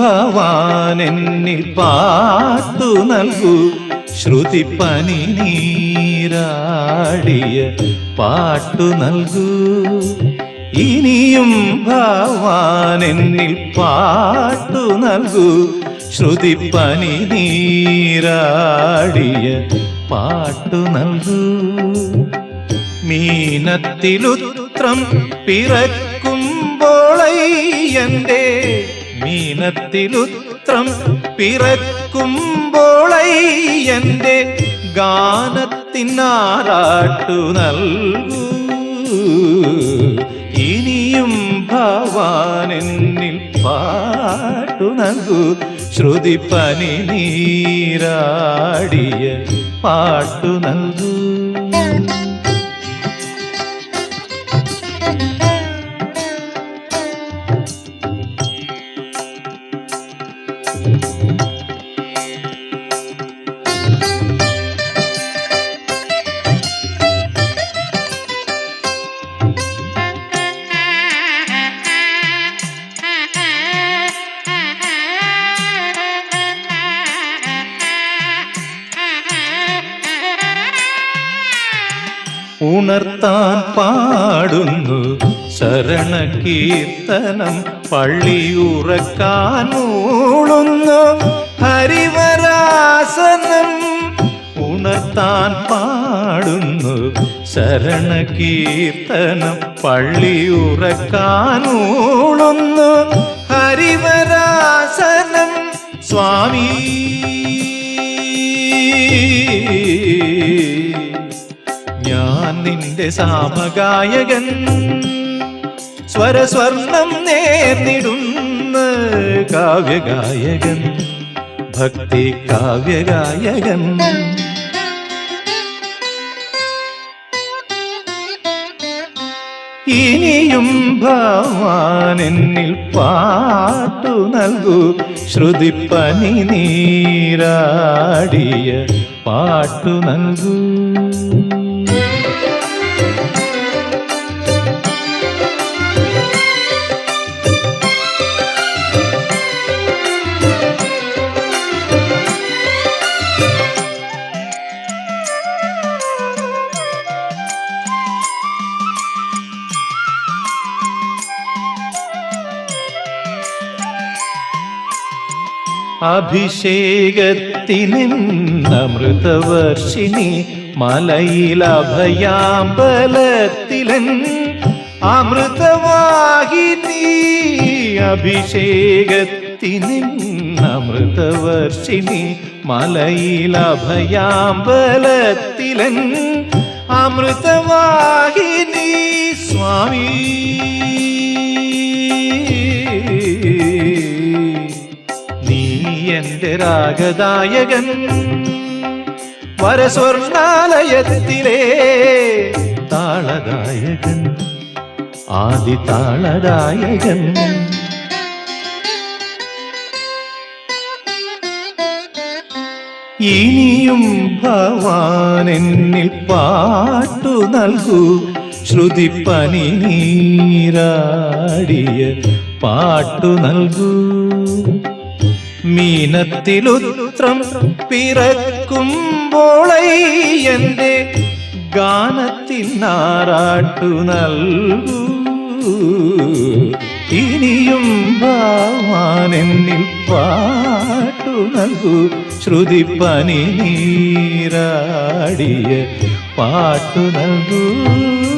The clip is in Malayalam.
ഭവാനെന്നിൽ പാത്തു നൽകൂ. ശ്രുതി പനി നീരാടിയ പാട്ടു നൽകൂ. ഇനിയും ഭവാനെന്നിൽ പാട്ടു നൽകൂ. ശ്രുതി പനി നീരാടിയ പാട്ടു നൽകൂ. മീനത്തിലുത്രം പിറക്കുമ്പോളയ്യന്റെ മീനത്തിലുത്രം എന്റെ ഗാനത്തിനാറാട്ടു നൽകൂ. ഇനിയും ഭവാനെന്നിൽ പാട്ടു നൽകൂ. ശ്രുതി പനി നീരാടിയ പാട്ടു നൽകൂ. ഉണർത്താൻ പാടുന്നു ശരണകീർത്തനം പള്ളിയുറക്കാൻ മൂളുന്നു ഹരിവരാസനം ഉണർത്താൻ പാടുന്നു ശരണകീർത്തനം പള്ളിയുറക്കാൻ മൂളുന്നു ഹരിവരാസനം സ്വാമി നിന്റെ സാമഗായകൻ സ്വരസ്വർണം നേർന്നിടുന്ന കാവ്യഗായകൻ ഭക്തി കാവ്യഗായകൻ. ഇനിയും ഭവാനെന്നിൽ പാട്ടു നൽകൂ. ശ്രുതിപ്പനി നീരാടിയ പാട്ടു നൽകൂ. അഭിഷേകത്തിനമൃതവർഷിണി മലയിൽ അഭയാമ്പലത്തിലൻ അമൃതവാഹിനി അഭിഷേകത്തിനമൃതവർഷിണി മലയിൽ അഭയാമ്പലത്തിലൻ അമൃതവാഹിനി സ്വാമി എന്റെ രാഗദായകൻ വരസ്വർണാലയത്തിലെ താളദായകൻ ആദി താളദായകൻ ഇനിയും ഭവാനെന്നിൽ പാട്ടു നൽകൂ. ശ്രുതി നീരാടിയ പാട്ടു നൽകൂ. മീനത്തിലുത്രം പിറക്കുമ്പോളയ്യന്റെ ഗാനത്തിനാറാട്ടു നൽകൂ. ഇനിയും ഭാവാനെന്നിൽ പാട്ടു നൽകൂ. ശ്രുതി പനി നീരാടിയ പാട്ടു നൽകൂ.